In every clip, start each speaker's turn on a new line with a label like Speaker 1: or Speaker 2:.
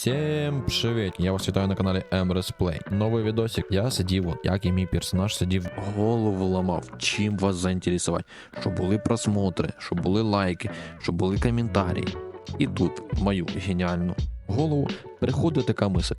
Speaker 1: Всім привіт! Я вас вітаю на каналі Emrys Play. Новий відосик. Я сидів, от, як і мій персонаж сидів, голову ламав. Чим вас заінтересувати? Щоб були просмотри, щоб були лайки, щоб були коментарі. І тут в мою геніальну голову приходить така мисль,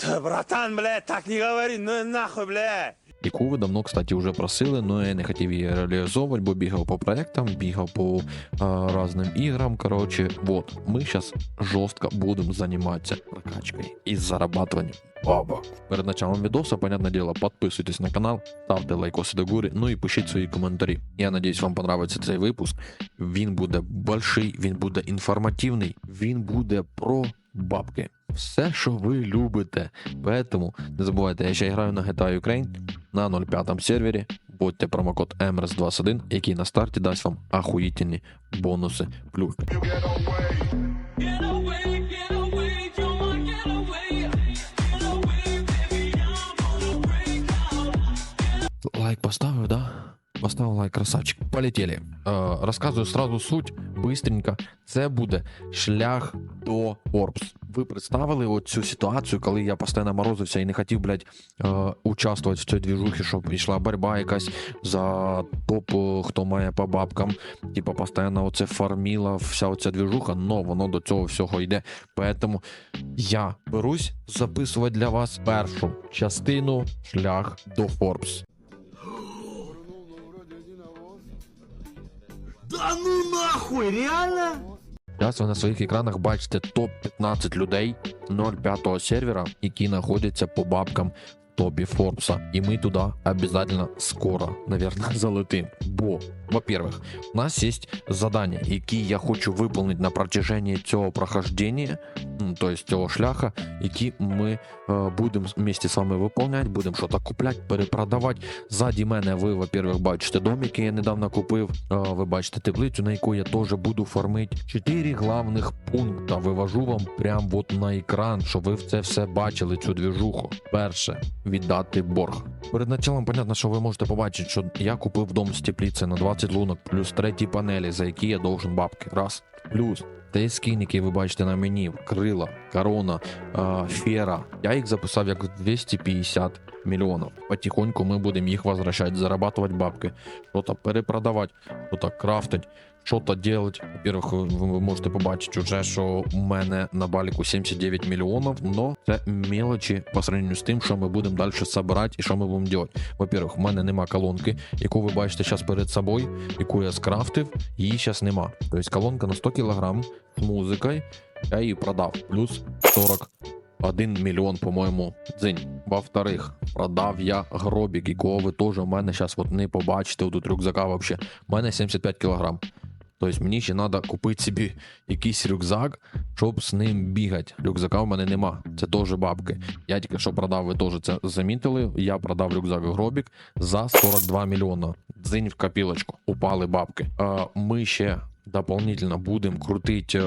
Speaker 2: Да, братан, блядь, так не говори, ну нахуй, блядь.
Speaker 1: Яку ви давно, кстати, вже просили, але я не хотів її реалізовувати, бо бігав по проектам, бігав по а, разним іграм. Короче, вот, ми зараз жорстко будемо займатися прокачкою і зарабатыванием бабок. Перед началом відоса, понятне діло, підписуйтесь на канал, ставте лайкоси до гори, ну і пишіть свої коментарі. Я надіюсь, вам понравиться цей випуск. Він буде больший, він буде інформативний, він буде про бабки. Все, що ви любите. Поэтому не забувайте, я ще граю на GTA Ukraine на 05 сервері. Вводьте промокод MRS21, який на старті дасть вам ахуїтельні бонуси плюс. Лайк поставив, да? Поставив лайк, красавчик. Полетіли. Е, розказую сразу суть, бистренько. Це буде шлях до Forbes. Ви представили оцю ситуацію, коли я постійно морозився і не хотів, блядь, е, участвувати в цій двіжухі, щоб йшла боротьба якась за топ, хто має по бабкам. Типа постійно оце фарміла, вся оця двіжуха, но воно до цього всього йде. Поэтому я берусь записувати для вас першу частину шлях до Forbes.
Speaker 2: Да ну нахуй, реально?
Speaker 1: Зараз ви на своїх екранах бачите топ-15 людей 0,5 сервера, які знаходяться по бабкам топі Форбса. І ми туди обязательно скоро, наверное, залетим. Бо, во-первых, у нас є задання, які я хочу виконати на протяжении цього прохождення, м, то есть цього шляха, які ми е, будемо вместе з вами виконувати, будемо щось купляти, перепродавати. Ззаді мене ви, во-первых, бачите домик, який я недавно купив. Е, Ви бачите теплицю, на яку я теж буду фармити. Чотири главних пункта вивожу вам прямо от на екран, щоб ви це все бачили, цю двіжуху. Перше віддати борг. Перед началом, понятно, що ви можете побачити, що я купив дом з тепліці на 20 лунок, плюс треті панелі, за які я должен бабки. Раз. Плюс той скін, який ви бачите на мені, крила, корона, е, фера. Я їх записав як 250 мільйонів. Потихоньку ми будемо їх возвращати, зарабатывать бабки, що-то перепродавати, що-то крафтить, що-то делать. Во-первых, ви можете побачити вже, що у мене на баліку 79 мільйонів, но це мелочі по сравнению з тим, що ми будемо далі збирати і що ми будемо робити. Во-первых, в мене нема колонки, яку ви бачите зараз перед собою, яку я скрафтив, її зараз нема. Тобто колонка на 100 кг з музикою, я її продав. Плюс 40 1 мільйон, по-моєму, дзинь. Во-вторых, продав я гробік, якого ви теж у мене зараз от не побачите тут рюкзака вообще. У мене 75 кг. Тобто мені ще треба купити собі якийсь рюкзак, щоб з ним бігати. Рюкзака в мене нема. Це теж бабки. Я тільки що продав, ви теж це замітили. Я продав рюкзак гробік за 42 мільйона. Дзинь в копілочку. Упали бабки. Е, ми ще дополнительно будемо крутити.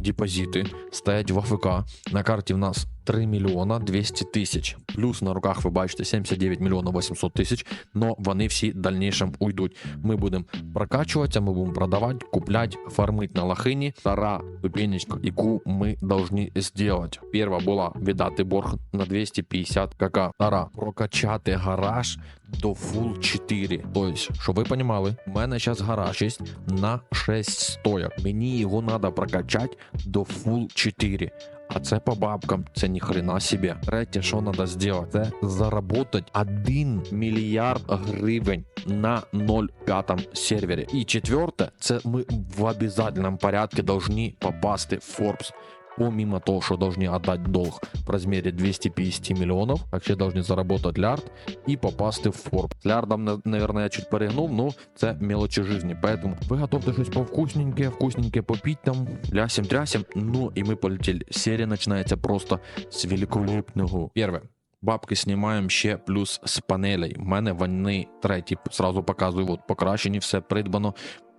Speaker 1: Депозити стоять в АФК. На карті в нас 3 мільйона 200 тисяч. Плюс на руках ви бачите 79 мільйонів 800 тисяч, но вони всі в дальнейшем уйдуть. Ми будемо прокачуватися, ми будемо продавати, купляти, фармити на лахині. Втора ступенечка, яку ми повинні зробити. Перша була віддати борг на 250 кк. Втора прокачати гараж до Full 4. Тобто, щоб ви розуміли, у мене зараз гараж є на 6 стояк. Мені його треба прокачати до Full 4. А це по бабкам, це ніхрена хрена себе. Третє, що треба зробити, це заработать 1 мільярд гривень на 0,5 сервері. І четверте, це ми в обязательном порядку должны попасти в Forbes Помимо того, что должны отдать долг в размере 250 миллионов, вообще должны заработать лярд и попасти в Forbes. З лярдом, на- наверное, я чуть перегнув, но це мелочі жизни. Поэтому ви готовте щось повкусненьке, вкусненьке попить там, лясим трясим, ну и мы полетели. Серия начинается просто з великолепного. Первое. Бабки знімаємо ще плюс з панелей. У мене вони треті, сразу показую, от покращені, все придбано.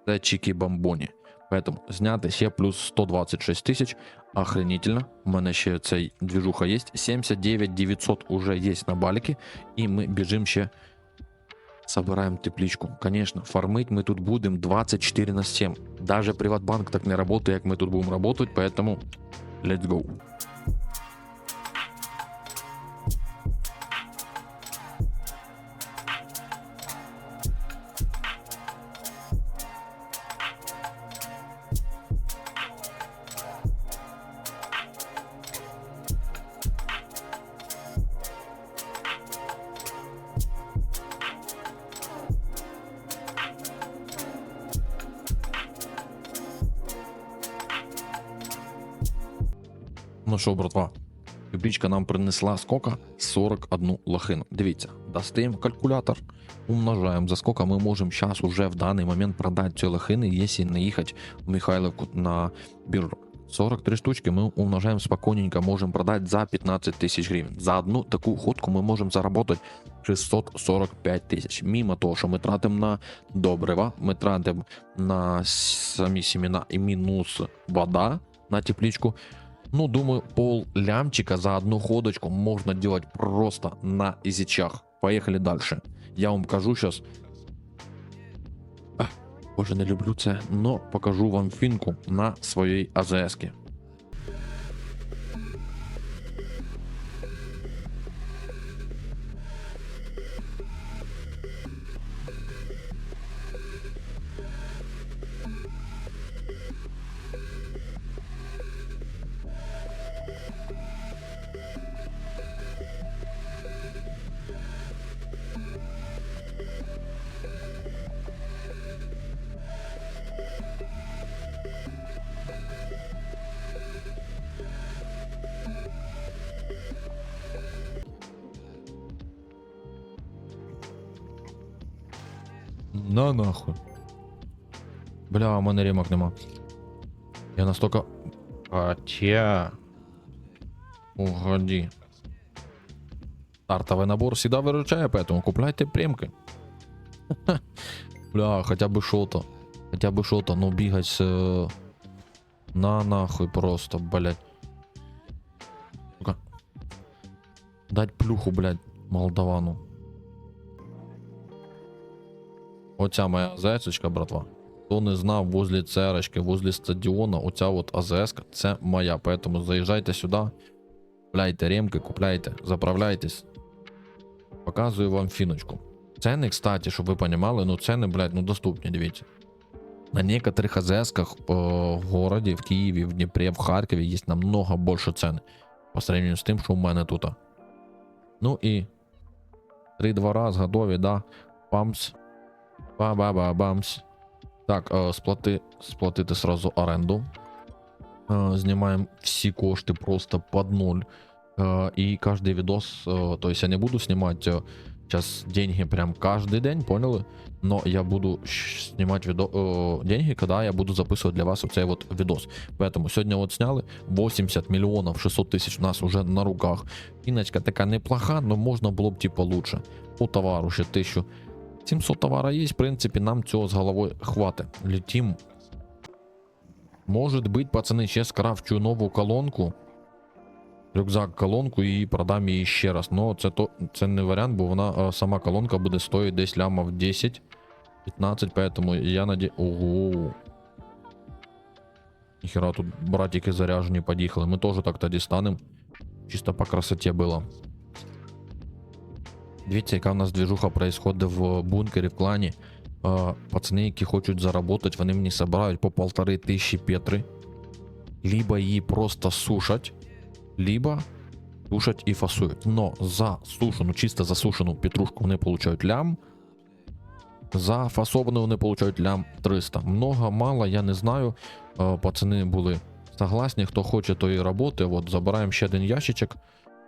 Speaker 1: Це чікі бамбоні. Поэтому зняти ще плюс 126 тисяч. Охренительно. У мене ще цей движуха є. 79 900 уже є на баліки. І ми біжимо ще. Собираємо тепличку. Конечно, фармить ми тут будемо 24 на 7. Даже Приватбанк так не працює, як ми тут будемо працювати, поэтому Let's go. Ну що, братва, Копічка нам принесла скока 41 лохину. Дивіться, достаємо калькулятор, умножаємо за сколько ми можемо зараз уже в даний момент продати ці лохини, якщо не їхати в Михайловку на біржу. 43 штучки ми умножаємо спокійненько, можемо продати за 15 тисяч гривень. За одну таку ходку ми можемо заробити 645 тисяч. Мимо того, що ми тратимо на добрива, ми тратимо на самі семена і мінус вода на тепличку. Ну, думаю, пол лямчика за одну ходочку можно делать просто на изичах. Поехали дальше. Я вам покажу сейчас. Боже, не люблю це, но покажу вам фінку на своїй АЗС. -ки. На нахуй. Бля, у мене ремок нема. Я настолько... Хотя... Угоди. Стартовый набор всегда выручает, поэтому купляйте премки. Бля, хотя бы что-то. Хотя бы что-то, но бегать с... э, На нахуй просто, блядь. Дать плюху, блядь, молдавану. Оця моя зайцечка, братва. Хто не знав, возле церочки, возле стадіона, оця от АЗС, це моя. Поэтому заїжджайте сюди, купляйте ремки, купляйте, заправляйтесь. Показую вам фіночку. Ціни, кстати, щоб ви розуміли, ну ціни, блядь, ну доступні, дивіться. На некоторых АЗСках э, в городі, в Києві, в Дніпрі, в Харкові є намного більше ціни по сравнению з тим, що у мене тут. Ну і 3-2 раз готові, да. Памс. Ба-ба-ба-бамс. Так, е, сплати, сплатити сразу оренду. Е, знімаємо всі кошти просто под ноль. Е, і кожний відос, е, то есть я не буду снимать е, сейчас деньги прям каждый день, поняли? Но я буду щ- снимать видо, е, деньги, когда я буду записывать для вас оцей вот видос. Поэтому сегодня вот сняли 80 миллионов 600 тысяч у нас уже на руках. Піночка така неплоха, но можна було б типа лучше. По товару ще 1000 700 товара есть, в принципе, нам цього з головой хватит. Летим. Может быть, пацаны, сейчас крафчу нову колонку. Рюкзак колонку і продам її ще раз. Но це, то, це не варіант, бо вона е, сама колонка буде стоїть десь лямов 10. 15, поэтому я наде... Ого. Ніхера тут братики заряжені подъехали. Мы тоже так тоді станем. Чисто по красоте было. Дивіться, яка в нас движуха происходить в бункері, в клані. Пацани, які хочуть заработать, вони мені собирають по полтори тисячі петри. Либо її просто сушать, либо сушать і фасують. Но за сушену, чисто засушену петрушку вони получають лям. За фасовану вони получають лям 300. Много, мало, я не знаю. Пацани були согласні, хто хоче тої роботи. От забираємо ще один ящичок.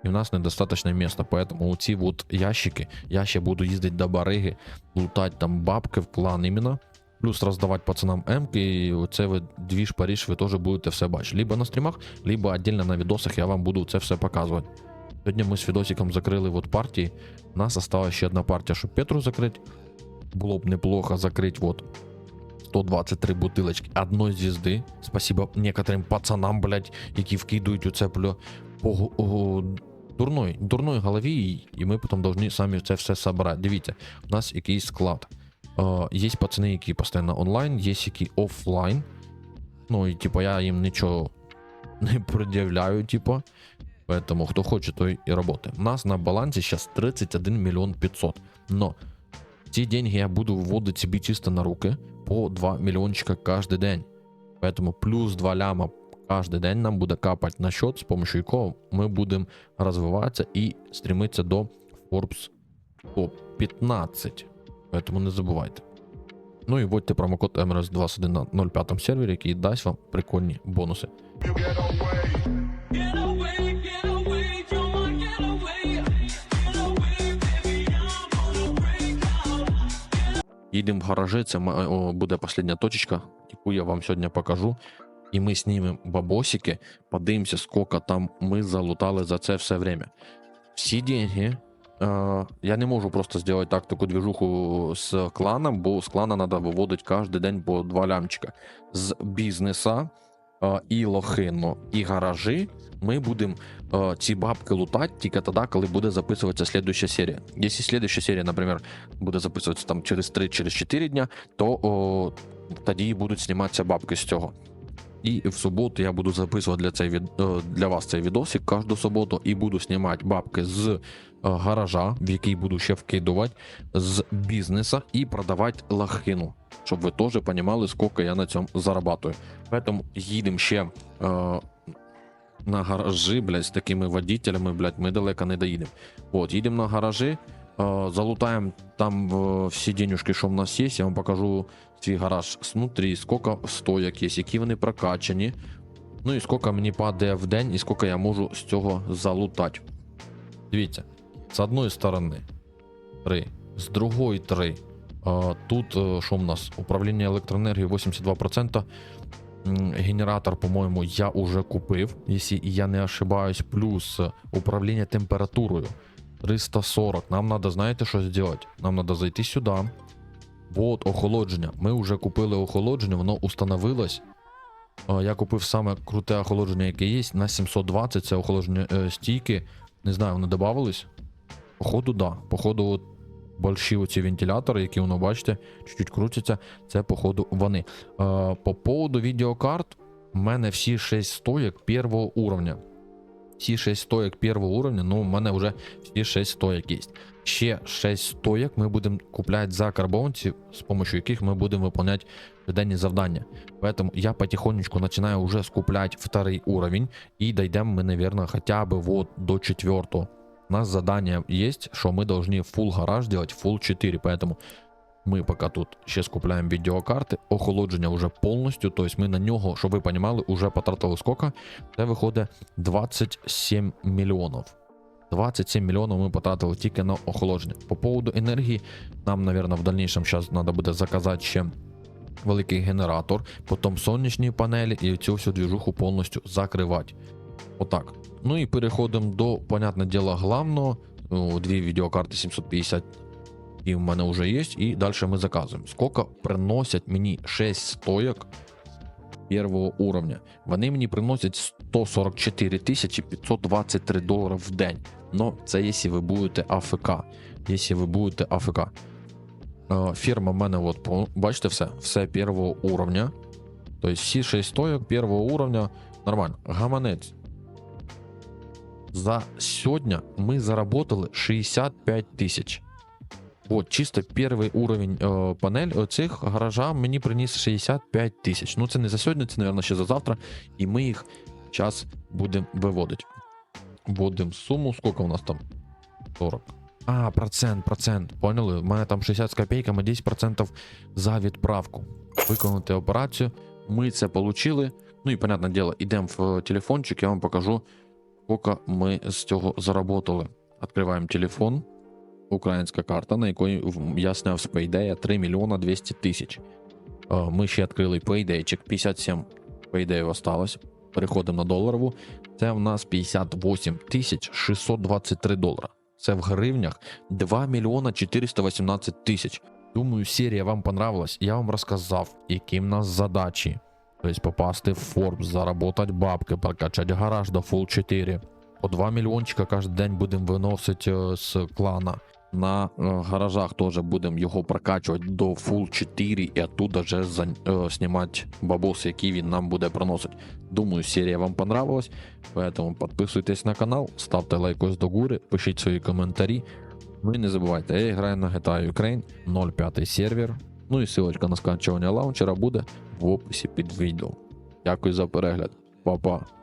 Speaker 1: И у нас недостаточно места, поэтому вот эти вот ящики, я ще буду ездить до бариги, лутать там бабки в клан именно, плюс роздавати пацанам емки, і оце ви двіж Паріж ви теж будете все бачити. Либо на стрімах, либо отдельно на відосах я вам буду це все показувати. Сьогодні ми з відосиком закрили вот партії. У нас осталась ще одна партія, щоб Петру закрити. Було б неплохо закрити вот 123 бутилочки одної звізди. Спасибо некоторим пацанам, блядь, які вкидують у це бля, по гу- дурной, голові, і- ми потім повинні самі це все собрати. Дивіться, у нас якийсь склад. Е, є пацани, які постійно онлайн, є які офлайн. Ну і типу я їм нічого не пред'являю, типа. Поэтому хто хоче, той і роботи. У нас на балансі зараз 31 мільйон 500. Но ці деньги я буду вводити собі чисто на руки по 2 мільйончика кожен день. Поэтому плюс 2 ляма кожен день нам буде капати на счет, з помощью якого ми будемо розвиватися і стремитися до Forbes Top 15. Поэтому не забувайте. Ну і вводьте промокод MRS21 на 05 сервері, який дасть вам прикольні бонуси. Їдемо в гаражі, це буде остання точечка, яку я вам сьогодні покажу. І ми знімемо бабосики, подивимося, скільки там ми залутали за це все время. Всі деньги. Е, я не можу просто зробити так таку движуху з кланом, бо з клана треба виводити кожен день по два лямчика. З бізнеса е, і лохину, і гаражі ми будемо е, ці бабки лутати тільки тоді, коли буде записуватися слідуюча серія. Якщо слідуюча серія, наприклад, буде записуватися там через 3-4 дня, то о, тоді будуть зніматися бабки з цього. І в суботу я буду записувати для, цей від, е, для вас цей відосик кожну суботу і буду знімати бабки з е, гаража, в який буду ще вкидувати, з бізнеса і продавати лахину, щоб ви теж розуміли, скільки я на цьому зарабатую. Поэтому їдемо ще е, на гаражі, блядь, з такими водителями, блядь, ми далеко не доїдемо. От, їдемо на гаражі, е, залутаємо там е, всі денюжки, що в нас є. Я вам покажу свій гараж знутрі, скільки стояк є, які вони прокачані. Ну і скільки мені падає в день, і скільки я можу з цього залутати. Дивіться, з одної сторони 3, з другої 3. Тут е, що в нас? Управління електроенергією 82%. Генератор, по-моєму, я уже купив, якщо я не ошибаюсь, плюс управління температурою 340. Нам треба, знаєте, що зробити? Нам треба зайти сюди. Вот охолодження. Ми вже купили охолодження, воно установилось. Я купив саме круте охолодження, яке є, на 720. Це охолодження е, стійки. Не знаю, вони додавались. Походу, да. Походу, от больші оці вентилятори, які воно бачите, чуть-чуть крутяться. Це, походу, вони. Е, по поводу відеокарт, у мене всі 6 стоек первого уровня Всі 6 стоек первого уровня, ну, у мене вже всі 6 стоек є. Ще 6 стоек ми будемо купляти за карбонці, з допомогою яких ми будемо виконувати денні завдання. Поэтому я потихонечку начинаю уже скуплять второй уровень, и дойдем мы, наверное, хотя бы вот до четвертого. У нас задание есть, что мы должны full гараж делать, full 4, поэтому ми поки тут ще скупляємо відеокарти, охолодження вже повністю, тобто ми на нього, щоб ви розуміли, вже потратили скільки, це виходить 27 мільйонів. 27 мільйонів ми потратили тільки на охолодження. По поводу енергії, нам, мабуть, в дальнейшем зараз треба буде заказати ще великий генератор, потім сонячні панелі і цю всю двіжуху повністю закривати. Отак. Ну і переходимо до, понятне діло, главного. Ну, Дві відеокарти 750 і в мене вже є, і далі ми заказуємо. Скільки приносять мені 6 стоек первого уровня? Вони мені приносять 144 тисячі 523 долари в день. Но це якщо ви будете АФК. Якщо ви будете АФК. Е, Фірма в мене, от, бачите, все, все первого уровня. Тобто всі 6 стоек первого уровня нормально. Гаманець. За сьогодні ми заработали 65 тисяч. От, чисто перший уровень е, панель оцих гаража мені приніс 65 тисяч. Ну, це не за сьогодні, це, мабуть, ще за завтра. І ми їх час будемо виводити. Вводимо суму, скільки у нас там? 40. А, процент, процент. Поняли? У мене там 60 з копійками, 10% за відправку. Виконати операцію. Ми це отримали. Ну і, понятне діло, йдемо в телефончик, я вам покажу, скільки ми з цього заработали. Відкриваємо телефон. Українська карта, на якої я сняв з Payday 3 мільйона 200 тисяч. Е, Ми ще відкрили Paydayчик, 57 Payday осталось. Переходимо на доларову. Це в нас 58 тисяч 623 долара. Це в гривнях 2 мільйона 418 тисяч. Думаю, серія вам понравилась. Я вам розказав, які в нас задачі. Тобто попасти в Forbes, заработати бабки, прокачати гараж до Full 4. По 2 мільйончика кожен день будемо виносити е, з клана. На е, гаражах теж будемо його прокачувати до Full 4 і оттуда за, е, знімати бабос, який він нам буде приносити. Думаю, серія вам понравилась. Поэтому підписуйтесь на канал, ставте лайкос до гури, пишіть свої коментарі. Ну і не забувайте, я граю на GTA Ukraine 05 сервер. Ну і ссылочка на скачування лаунчера буде в описі під відео. Дякую за перегляд. Па-па.